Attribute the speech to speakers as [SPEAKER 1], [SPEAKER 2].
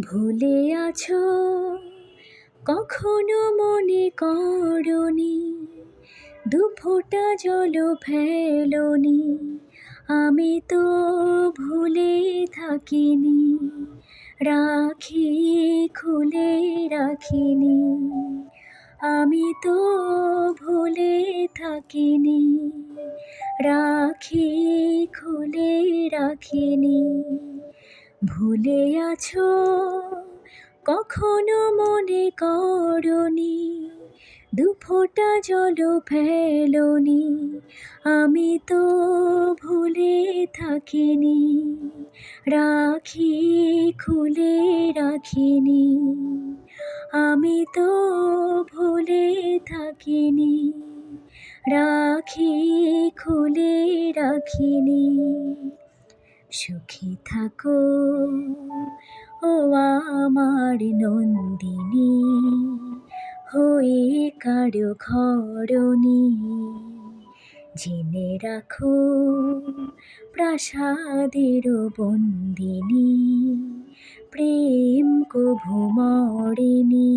[SPEAKER 1] ভুলে আছো? কখনো মনে করনি? দু ফোঁটা জল ফেলনি। আমি তো ভুলে থাকিনি। রাখি খুলে রাখিনি। আমি তো ভুলে থাকিনি। রাখি খুলে রাখিনি। ভুলে আছো? কখনো মনে করনি? দু ফোঁটা জল ফেলনি। আমি তো ভুলে থাকিনি। রাখি খুলে রাখিনি। আমি তো ভুলে থাকিনি। রাখি খুলে রাখিনি। সুখী থাকো। ও আমার নন্দিনী, হয়ে কারও ঘরণী। জেনে রাখো, প্রাসাদের বন্দিনী, প্রেম কভু মরেনি।